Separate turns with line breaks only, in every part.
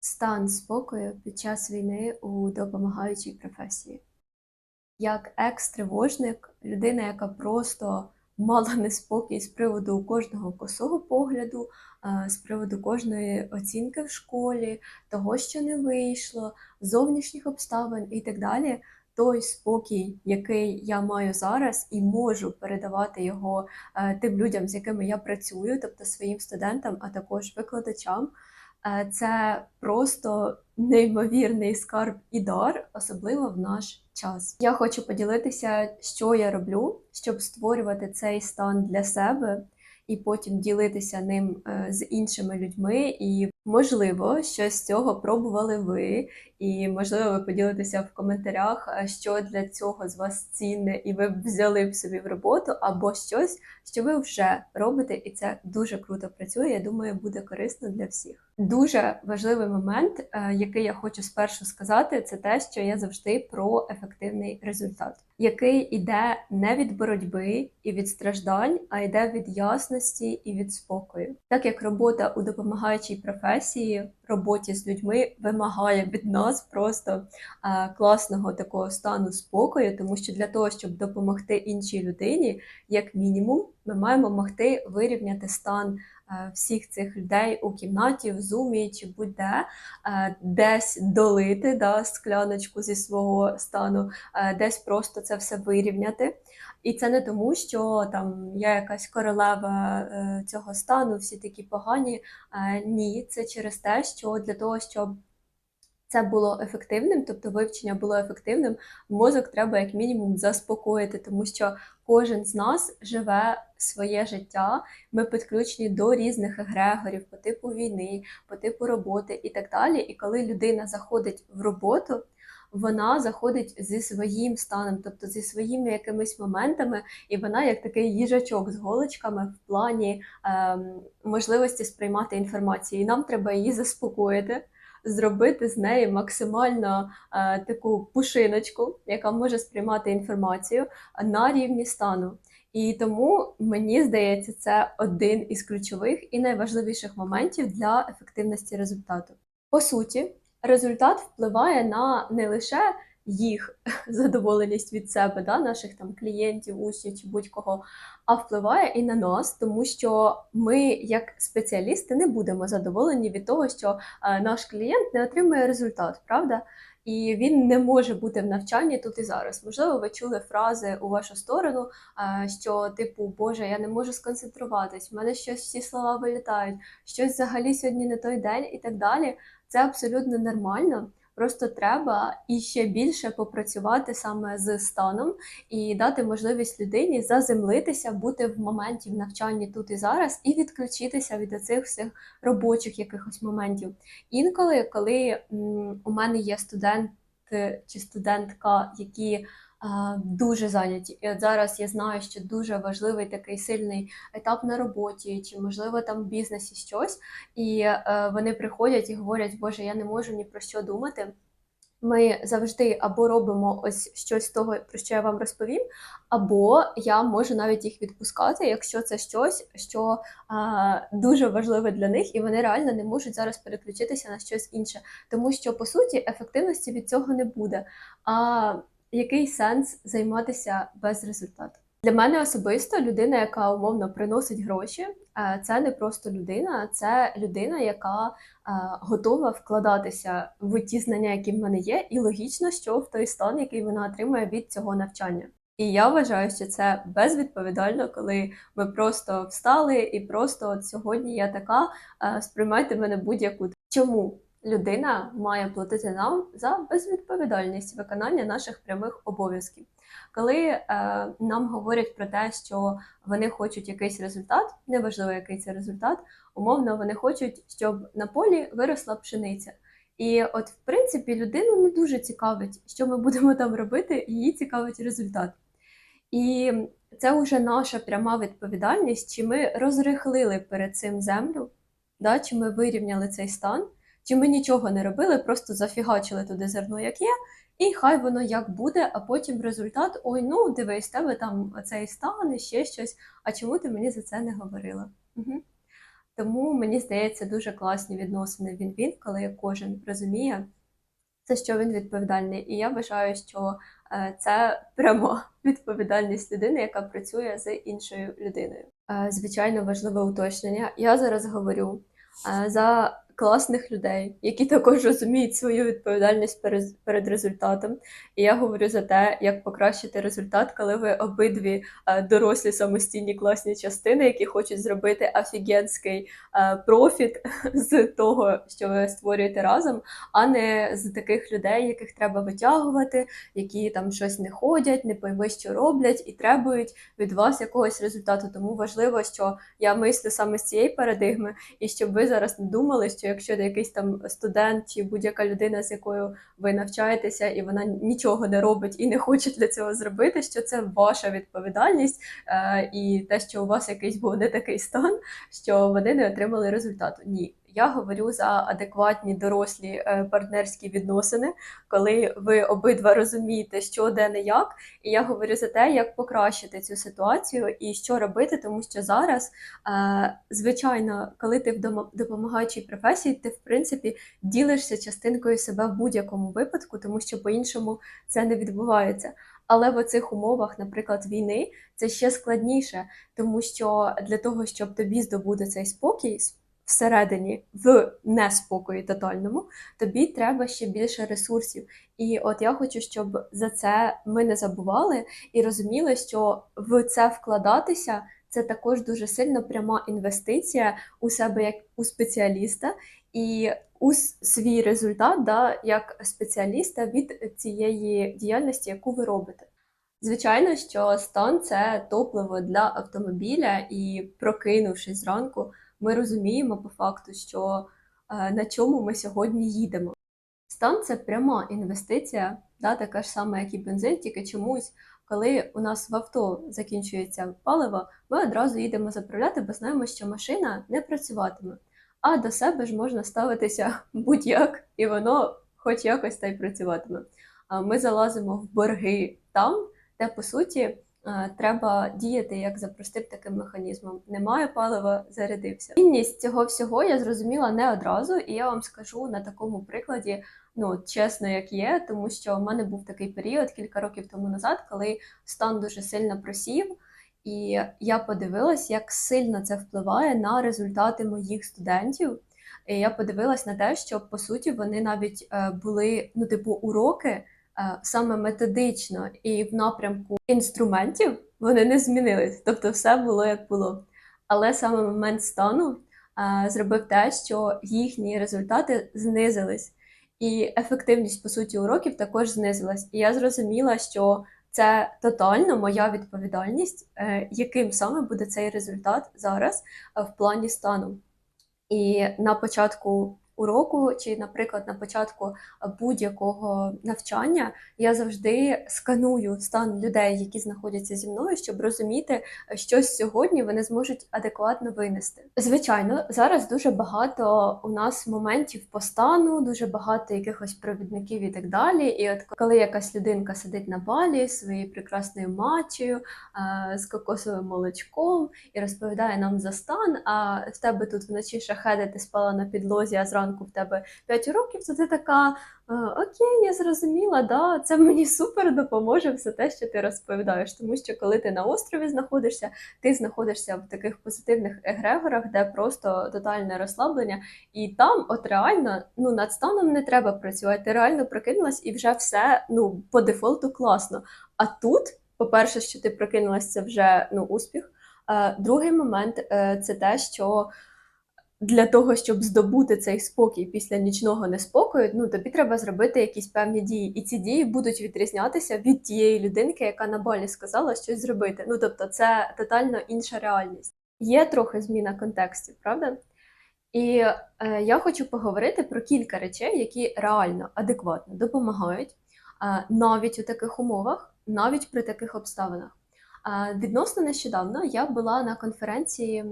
стан спокою під час війни у допомагаючій професії. Як екс-тривожник, людина, яка просто мала неспокій з приводу кожного косого погляду, з приводу кожної оцінки в школі, того, що не вийшло, зовнішніх обставин і так далі. Той спокій, який я маю зараз, і можу передавати його е, тим людям, з якими я працюю, тобто своїм студентам, а також викладачам. Е, Це просто неймовірний скарб і дар, особливо в наш час. Я хочу поділитися, що я роблю, щоб створювати цей стан для себе і потім ділитися ним е, з іншими людьми. І можливо, щось з цього пробували ви, і можливо, ви поділитеся в коментарях, е, що для цього з вас цінне, і ви взяли б собі в роботу, або щось, що ви вже робите, і це дуже круто працює. Я думаю, буде корисно для всіх. Дуже важливий момент, е, який я хочу спершу сказати, це те, що я завжди про ефективний результат, який іде не від боротьби і від страждань, а йде від ясності і від спокою. Так як робота у допомагаючій професії, роботі з людьми вимагає від нас просто класного такого стану спокою, тому що для того, щоб допомогти іншій людині, як мінімум, ми маємо могти вирівняти стан е, всіх цих людей у кімнаті, в зумі чи будь-де, е, десь долити да, скляночку зі свого стану, е, десь просто це все вирівняти. І це не тому, що там я якась королева е, цього стану, всі такі погані. Е, Ні, це через те, що для того, щоб це було ефективним, тобто вивчення було ефективним, мозок треба як мінімум заспокоїти, тому що кожен з нас живе своє життя. Ми підключені до різних егрегорів по типу війни, по типу роботи і так далі. І коли людина заходить в роботу, вона заходить зі своїм станом, тобто зі своїми якимись моментами, і вона як такий їжачок з голочками в плані ем, можливості сприймати інформацію. І нам треба її заспокоїти. Зробити з неї максимально е, таку пушиночку, яка може сприймати інформацію на рівні стану. І тому мені здається, це один із ключових і найважливіших моментів для ефективності результату. По суті, результат впливає на не лише їх задоволеність від себе, да, наших там клієнтів, учнів чи будь-кого, а впливає і на нас, тому що ми, як спеціалісти, не будемо задоволені від того, що е, наш клієнт не отримує результат, правда? І він не може бути в навчанні тут і зараз. Можливо, ви чули фрази у вашу сторону, е, що типу Боже, я не можу сконцентруватись, в мене щось всі слова вилітають, щось взагалі сьогодні не той день і так далі. Це абсолютно нормально. Просто треба іще більше попрацювати саме з станом і дати можливість людині заземлитися, бути в моменті в навчанні тут і зараз, і відключитися від цих всіх робочих якихось моментів. Інколи, коли у мене є студент чи студентка, які дуже зайняті, і от зараз я знаю, що дуже важливий такий сильний етап на роботі, чи можливо там в бізнесі щось, і е, вони приходять і говорять, Боже, я не можу ні про що думати. Ми завжди або робимо ось щось з того, про що я вам розповім, або я можу навіть їх відпускати, якщо це щось, що а, дуже важливе для них, і вони реально не можуть зараз переключитися на щось інше. Тому що по суті ефективності від цього не буде. А який сенс займатися без результату? Для мене особисто людина, яка умовно приносить гроші, е, це не просто людина, це людина, яка е, готова вкладатися в ті знання, які в мене є, і логічно, що в той стан, який вона отримує від цього навчання. І я вважаю, що це безвідповідально, коли ми просто встали і просто от сьогодні я така, е, сприймайте мене будь-яку. Чому? Людина має платити нам за безвідповідальність виконання наших прямих обов'язків. Коли е, нам говорять про те, що вони хочуть якийсь результат, неважливо, який це результат, умовно вони хочуть, щоб на полі виросла пшениця. І от, в принципі, людину не дуже цікавить, що ми будемо там робити, її цікавить результат. І це вже наша пряма відповідальність, чи ми розрихлили перед цим землю, да, чи ми вирівняли цей стан, чи ми нічого не робили, просто зафігачили туди зерно, як є, і хай воно як буде, а потім результат: ой, ну дивись, тебе там цей стан і ще щось. А чому ти мені за це не говорила? Угу. Тому мені здається дуже класні відносини він-він, коли кожен розуміє, за що він відповідальний. І я вважаю, що е, це прямо відповідальність людини, яка працює з іншою людиною. Е, Звичайно, важливе уточнення. Я зараз говорю е, за класних людей, які також розуміють свою відповідальність перед результатом. І я говорю за те, як покращити результат, коли ви обидві е, дорослі самостійні класні частини, які хочуть зробити офігенський е, профіт з того, що ви створюєте разом, а не з таких людей, яких треба витягувати, які там щось не ходять, не пойми, що роблять, і требують від вас якогось результату. Тому важливо, що я мислю саме з цієї парадигми, і щоб ви зараз не думали, що якщо якийсь там студент чи будь-яка людина, з якою ви навчаєтеся, і вона нічого не робить і не хоче для цього зробити, що це ваша відповідальність, е, і те, що у вас якийсь був не такий стан, що вони не отримали результату. Ні. Я говорю за адекватні дорослі е, партнерські відносини, коли ви обидва розумієте, що де не як, і я говорю за те, як покращити цю ситуацію і що робити, тому що зараз, е, звичайно, коли ти в допомагаючій професії, ти в принципі ділишся частинкою себе в будь-якому випадку, тому що по-іншому це не відбувається. Але в оцих умовах, наприклад, війни, це ще складніше, тому що для того, щоб тобі здобути цей спокій всередині, в неспокої тотальному, тобі треба ще більше ресурсів. І от я хочу, щоб за це ми не забували і розуміли, що в це вкладатися це також дуже сильно пряма інвестиція у себе як у спеціаліста і у свій результат, да, як спеціаліста від цієї діяльності, яку ви робите. Звичайно, що стан це топливо для автомобіля, і прокинувшись зранку, ми розуміємо по факту, що е, на чому ми сьогодні їдемо. Стан це пряма інвестиція, да, така ж сама, як і бензин, тільки чомусь, коли у нас в авто закінчується паливо, ми одразу їдемо заправляти, бо знаємо, що машина не працюватиме. А до себе ж можна ставитися будь-як, і воно хоч якось та й працюватиме. Ми залазимо в борги там, де по суті треба діяти як за простим таким механізмом. Немає палива, зарядився. Цінність цього всього я зрозуміла не одразу, і я вам скажу на такому прикладі, ну чесно, як є, тому що в мене був такий період кілька років тому назад, коли стан дуже сильно просів. І я подивилась, як сильно це впливає на результати моїх студентів. І я подивилась на те, що по суті вони навіть е, були, ну, типу, уроки е, саме методично і в напрямку інструментів вони не змінились. Тобто все було як було. Але саме момент стану е, зробив те, що їхні результати знизились, і ефективність, по суті, уроків також знизилась. І я зрозуміла, що це тотально моя відповідальність, е, яким саме буде цей результат зараз е, в плані стану. І на початку уроку, чи, наприклад, на початку будь-якого навчання я завжди сканую стан людей, які знаходяться зі мною, щоб розуміти, що сьогодні вони зможуть адекватно винести. Звичайно, зараз дуже багато у нас моментів по стану, дуже багато якихось провідників і так далі. І от коли якась людинка сидить на балі своєю прекрасною матчею, з кокосовим молочком і розповідає нам за стан, а в тебе тут вночі шахеди, ти спала на підлозі, а зранку в тебе 5 років, то ти така. «Е, Окей, я зрозуміла, да, це мені супер допоможе все те, що ти розповідаєш. Тому що коли ти на острові знаходишся, ти знаходишся в таких позитивних егрегорах, де просто тотальне розслаблення, і там, от реально, ну над станом не треба працювати. Ти реально прокинулась і вже все ну по дефолту класно. А тут, по-перше, що ти прокинулась, це вже ну успіх. Е, Другий момент е, це те, що для того, щоб здобути цей спокій після нічного неспокою, ну тобі треба зробити якісь певні дії, і ці дії будуть відрізнятися від тієї людинки, яка на балі сказала щось зробити. Ну тобто, це тотально інша реальність. Є трохи зміна контекстів, правда? І е, я хочу поговорити про кілька речей, які реально адекватно допомагають е, навіть у таких умовах, навіть при таких обставинах. Е, відносно нещодавно я була на конференції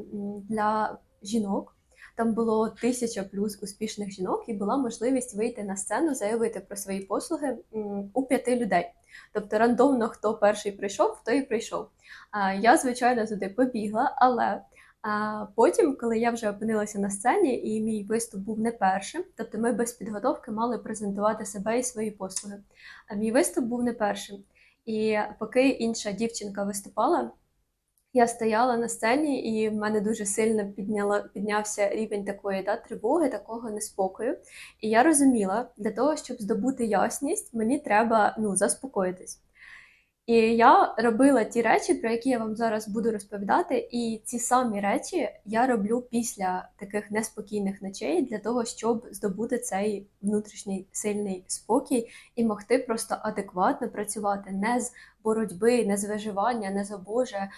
для жінок. Там було тисяча плюс успішних жінок, і була можливість вийти на сцену, заявити про свої послуги у п'яти людей. Тобто рандомно, хто перший прийшов, той і прийшов. Я, звичайно, туди побігла, але потім, коли я вже опинилася на сцені, і мій виступ був не першим, тобто ми без підготовки мали презентувати себе і свої послуги. А мій виступ був не першим. І поки інша дівчинка виступала, я стояла на сцені, і в мене дуже сильно підняла, піднявся рівень такої да, тривоги, такого неспокою. І я розуміла, для того, щоб здобути ясність, мені треба ну, заспокоїтись. І я робила ті речі, про які я вам зараз буду розповідати, і ці самі речі я роблю після таких неспокійних ночей для того, щоб здобути цей внутрішній сильний спокій і могти просто адекватно працювати не з боротьби, не з не за Боже, е,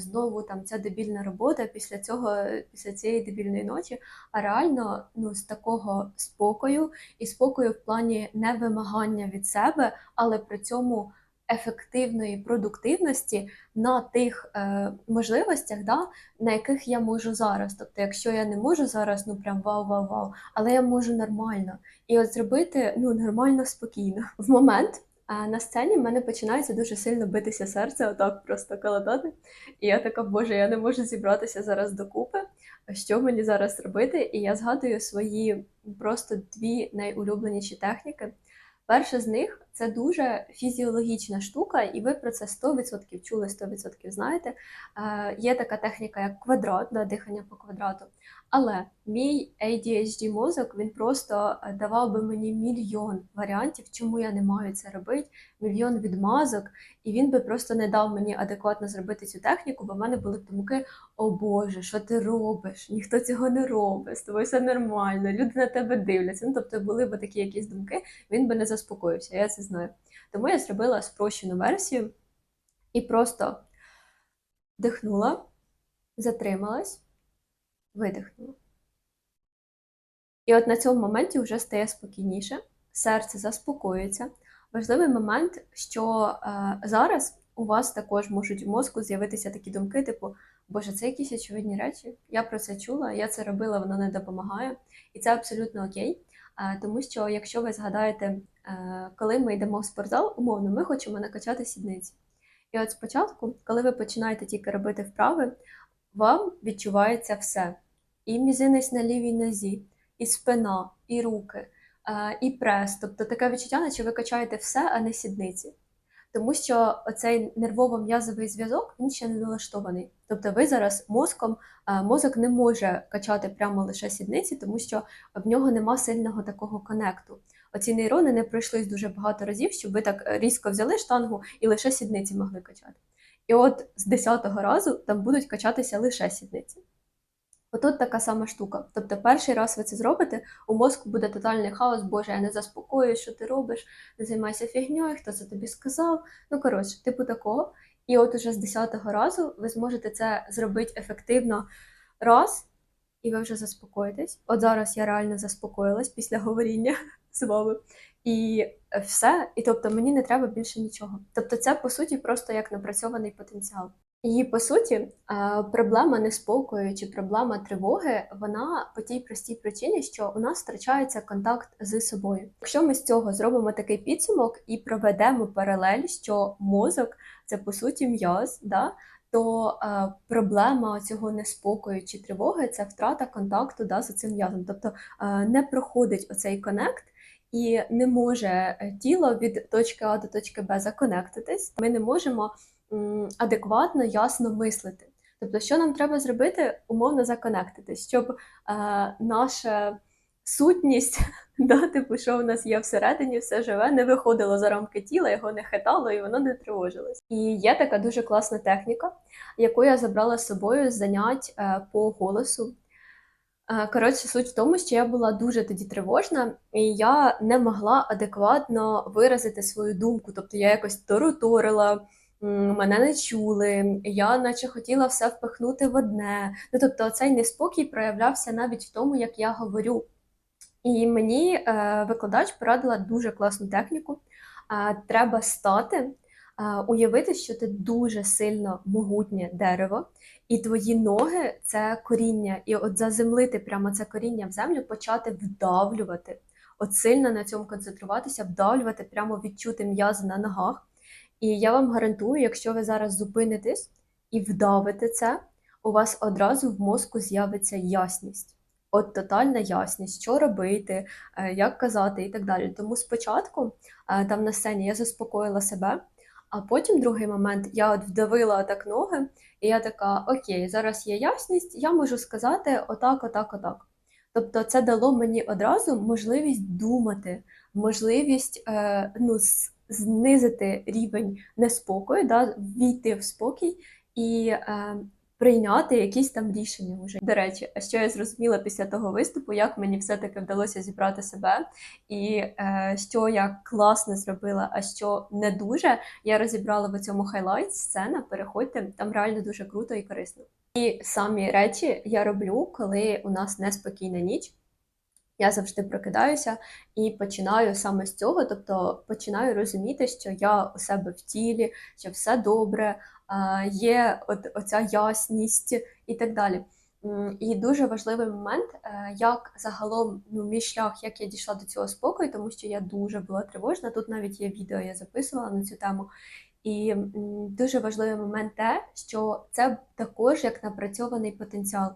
знову там ця дебільна робота після цього, після цієї дебільної ночі, а реально ну, з такого спокою і спокою в плані невимагання від себе, але при цьому ефективної продуктивності на тих е, можливостях, да, на яких я можу зараз. Тобто, якщо я не можу зараз, ну прям вау-вау-вау, але я можу нормально. І от зробити ну, нормально, спокійно. В момент е, на сцені в мене починається дуже сильно битися серце, отак просто колодоти. І я така, боже, я не можу зібратися зараз докупи. Що мені зараз робити? І я згадую свої просто дві найулюбленіші техніки. Перша з них це дуже фізіологічна штука, і ви про це 100% чули, 100% знаєте. Е, Є така техніка, як квадрат, да, дихання по квадрату. Але мій ADHD мозок він просто е, давав би мені мільйон варіантів, чому я не маю це робити, мільйон відмазок, і він би просто не дав мені адекватно зробити цю техніку, бо в мене були думки: о Боже, що ти робиш? Ніхто цього не робить, з тобою все нормально, люди на тебе дивляться. Ну тобто були б такі якісь думки, він би не заспокоївся, я це знаю. Тому я зробила спрощену версію і просто вдихнула, затрималась видихнула. І от на цьому моменті вже стає спокійніше, серце заспокоюється. Важливий момент, що е, зараз у вас також можуть в мозку з'явитися такі думки, типу, Боже, це якісь очевидні речі. Я про це чула, я це робила, воно не допомагає. І це абсолютно окей. Тому що, якщо ви згадаєте, е, коли ми йдемо в спортзал, умовно, ми хочемо накачати сідниці. І от спочатку, коли ви починаєте тільки робити вправи, вам відчувається все. І мізинець на лівій нозі, і спина, і руки, е, і прес. Тобто таке відчуття, наче ви качаєте все, а не сідниці. Тому що оцей нервово-м'язовий зв'язок він ще не налаштований. Тобто ви зараз мозком, мозок не може качати прямо лише сідниці, тому що в нього нема сильного такого конекту. Оці нейрони не пройшлись дуже багато разів, щоб ви так різко взяли штангу і лише сідниці могли качати. І от з 10-го разу там будуть качатися лише сідниці. Отут така сама штука. Тобто, перший раз ви це зробите, у мозку буде тотальний хаос, Боже, я не заспокоюю, що ти робиш, не займайся фігньою, хто це тобі сказав. Ну, коротше, типу такого. І от уже з 10-го разу ви зможете це зробити ефективно раз, і ви вже заспокоїтесь. От зараз я реально заспокоїлась після говоріння з вами. І все. І тобто мені не треба більше нічого. Тобто, це по суті просто як напрацьований потенціал. І по суті, е, проблема неспокою чи проблема тривоги, вона по тій простій причині, що у нас втрачається контакт з собою. Якщо ми з цього зробимо такий підсумок і проведемо паралель, що мозок це по суті м'яз, да, то е, проблема цього неспокою чи тривоги це втрата контакту да, з цим м'язом. Тобто е, не проходить оцей конект. І не може тіло від точки А до точки Б законектитись. Ми не можемо адекватно, ясно мислити. Тобто, що нам треба зробити, умовно законектитись, щоб е, наша сутність, да, типу, що в нас є всередині, все живе, не виходило за рамки тіла, його не хитало і воно не тривожилось. І є така дуже класна техніка, яку я забрала з собою з занять е, по голосу. Е, коротше, суть в тому, що я була дуже тоді тривожна, і я не могла адекватно виразити свою думку. Тобто я якось таруторила, мене не чули, я наче хотіла все впихнути в одне. Ну тобто, цей неспокій проявлявся навіть в тому, як я говорю. І мені е, викладач порадила дуже класну техніку. Е, треба стати, е, уявити, що ти дуже сильно могутнє дерево, і твої ноги це коріння, і от заземлити прямо це коріння в землю, почати вдавлювати, от сильно на цьому концентруватися, вдавлювати, прямо відчути м'язи на ногах. І я вам гарантую, якщо ви зараз зупинитесь і вдавите це, у вас одразу в мозку з'явиться ясність. От тотальна ясність, що робити, е, як казати і так далі. Тому спочатку е, там на сцені я заспокоїла себе, а потім другий момент я от вдавила так ноги, і я така: Окей, зараз є ясність, я можу сказати отак, отак, отак. Тобто, це дало мені одразу можливість думати, можливість е, ну, знизити рівень неспокою, да, війти в спокій і е, прийняти якісь там рішення вже. До речі, а що я зрозуміла після того виступу, як мені все-таки вдалося зібрати себе, і е, що я класно зробила, а що не дуже, я розібрала в цьому хайлайт сцена. Переходьте, там реально дуже круто і корисно. І самі речі я роблю, коли у нас неспокійна ніч. Я завжди прокидаюся і починаю саме з цього, тобто починаю розуміти, що я у себе в тілі, що все добре, є от оця ясність і так далі. І дуже важливий момент, е, як загалом ну, мій шлях, як я дійшла до цього спокою, тому що я дуже була тривожна. Тут навіть є відео, я записувала на цю тему. І дуже важливий момент те, що це також як напрацьований потенціал.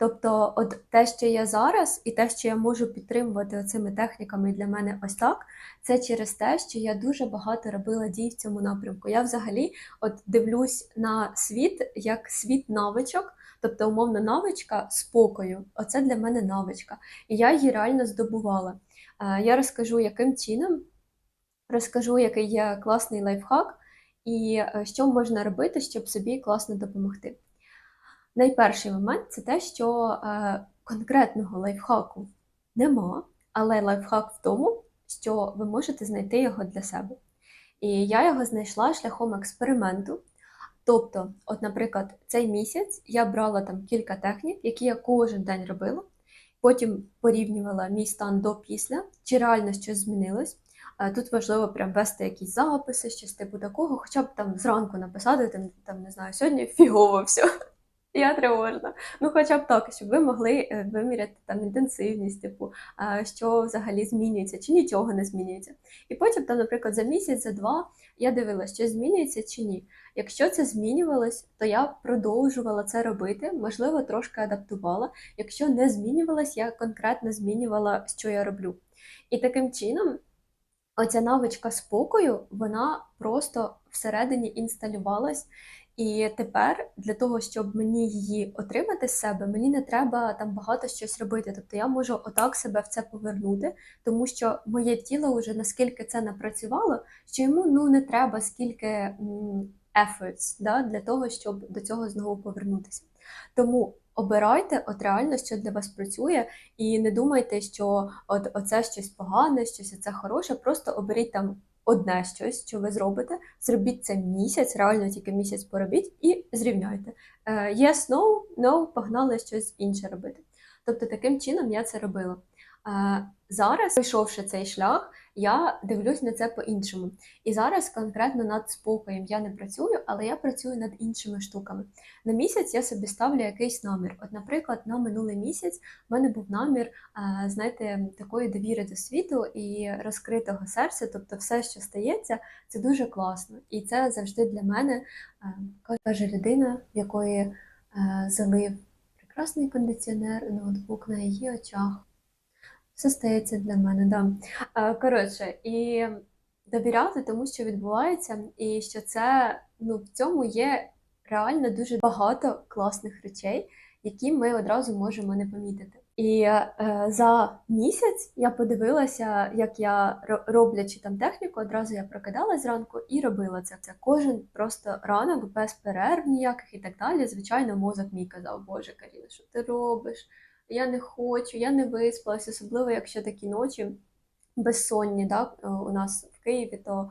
Тобто, от те, що я зараз, і те, що я можу підтримувати оцими техніками для мене ось так, це через те, що я дуже багато робила дій в цьому напрямку. Я взагалі от дивлюсь на світ як світ навичок, тобто умовно навичка спокою. Оце для мене навичка. І я її реально здобувала. Е, Я розкажу, яким чином, розкажу, який є класний лайфхак, і е, що можна робити, щоб собі класно допомогти. Найперший момент це те, що е, конкретного лайфхаку нема, але лайфхак в тому, що ви можете знайти його для себе. І я його знайшла шляхом експерименту. Тобто, от, наприклад, цей місяць я брала там кілька технік, які я кожен день робила, потім порівнювала мій стан до після, чи реально щось змінилось. Е, Тут важливо прям вести якісь записи, щось типу такого, хоча б там зранку написати, там, там не знаю, сьогодні фігово все. Я тривожна. Ну, хоча б так, щоб ви могли е, виміряти там інтенсивність, типу, що взагалі змінюється, чи нічого не змінюється. І потім, там, наприклад, за місяць, за два я дивилася, що змінюється чи ні. Якщо це змінювалось, то я продовжувала це робити, можливо, трошки адаптувала. Якщо не змінювалось, я конкретно змінювала, що я роблю. І таким чином. Оця навичка спокою, вона просто всередині інсталювалась, і тепер для того, щоб мені її отримати з себе, мені не треба там багато щось робити. Тобто я можу отак себе в це повернути, тому що моє тіло вже наскільки це напрацювало, що йому ну не треба скільки efforts, да, для того, щоб до цього знову повернутися. Тому обирайте от реально, що для вас працює, і не думайте, що от оце щось погане, щось оце хороше. Просто оберіть там одне щось, що ви зробите, зробіть це місяць, реально тільки місяць поробіть і зрівняйте. Е, Yes, no, no, погнали щось інше робити. Тобто таким чином я це робила. Е, Зараз, пройшовши цей шлях, я дивлюсь на це по-іншому. І зараз конкретно над спокоєм я не працюю, але я працюю над іншими штуками. На місяць я собі ставлю якийсь намір. От, наприклад, на минулий місяць в мене був намір, е, знаєте, такої довіри до світу і розкритого серця. Тобто, все, що стається, це дуже класно. І це завжди для мене каже людина, в якої е, залив прекрасний кондиціонер, ноутбук на її очах. Все стається для мене, да. Е, Коротше, і довіряти тому, що відбувається, і що це ну, в цьому є реально дуже багато класних речей, які ми одразу можемо не помітити. І е, за місяць я подивилася, як я роблячи там техніку, одразу я прокидалась зранку і робила це. Це кожен просто ранок без перерв ніяких і так далі. Звичайно, мозок мій казав, Боже, Каріна, що ти робиш? Я не хочу, я не виспалась, особливо якщо такі ночі безсонні, да, е, у нас в Києві, то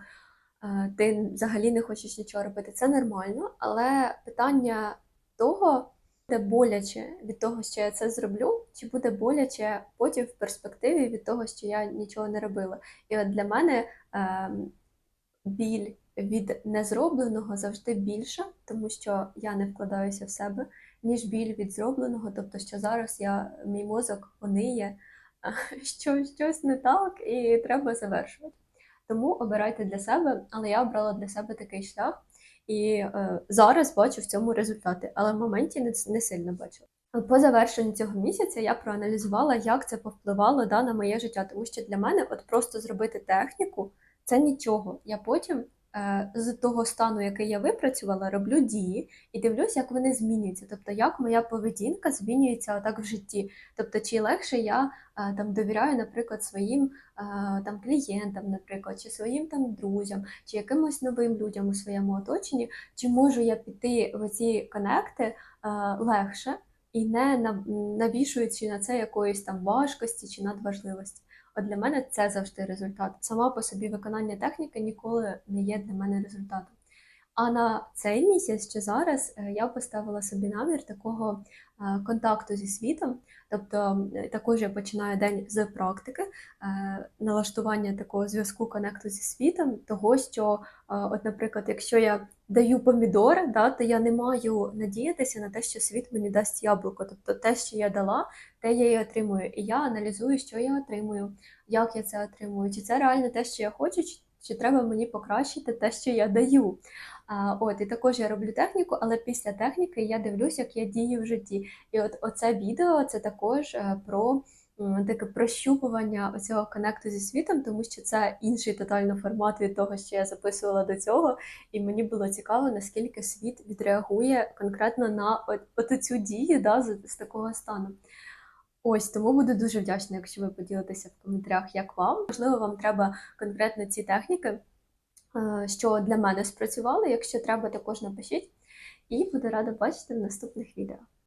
е, ти взагалі не хочеш нічого робити. Це нормально, але питання того, буде боляче від того, що я це зроблю, чи буде боляче потім в перспективі від того, що я нічого не робила. І от для мене е, біль від незробленого завжди більша, тому що я не вкладаюся в себе, ніж біль від зробленого. Тобто, що зараз я, мій мозок пониє, що щось не так, і треба завершувати. Тому обирайте для себе, але я обрала для себе такий шлях. і е, зараз бачу в цьому результати, але в моменті не, не сильно бачила. По завершенню цього місяця я проаналізувала, як це повпливало да, на моє життя, тому що для мене от просто зробити техніку це нічого. Я потім з того стану, який я випрацювала, роблю дії і дивлюсь, як вони змінюються. Тобто, як моя поведінка змінюється так в житті. Тобто, чи легше я е, там довіряю, наприклад, своїм е, там клієнтам, наприклад, чи своїм там друзям, чи якимось новим людям у своєму оточенні, чи можу я піти в ці конекти е, легше і не на- навішуючи на це якоїсь там важкості чи надважливості. От для мене це завжди результат. Сама по собі виконання техніки ніколи не є для мене результатом. А на цей місяць чи зараз е, я поставила собі намір такого е, контакту зі світом. Тобто е, також я починаю день з практики, налаштування такого зв'язку конекту зі світом, того, що, от, наприклад, якщо я даю помідори, да, то я не маю надіятися на те, що світ мені дасть яблуко. Тобто те, що я дала, те я і отримую. І я аналізую, що я отримую, як я це отримую, чи це реально те, що я хочу, чи, треба мені покращити те, що я даю. А, от, і також я роблю техніку, але після техніки я дивлюсь, як я дію в житті. І от оце відео це також е, про таке прощупування оцього конекту зі світом, тому що це інший тотально формат від того, що я записувала до цього. І мені було цікаво, наскільки світ відреагує конкретно на от цю дію да, з, з такого стану. Ось тому буду дуже вдячна, якщо ви поділитеся в коментарях, як вам. Можливо, вам треба конкретно ці техніки, е, що для мене спрацювали. Якщо треба, також напишіть. І буду рада бачити в наступних відео.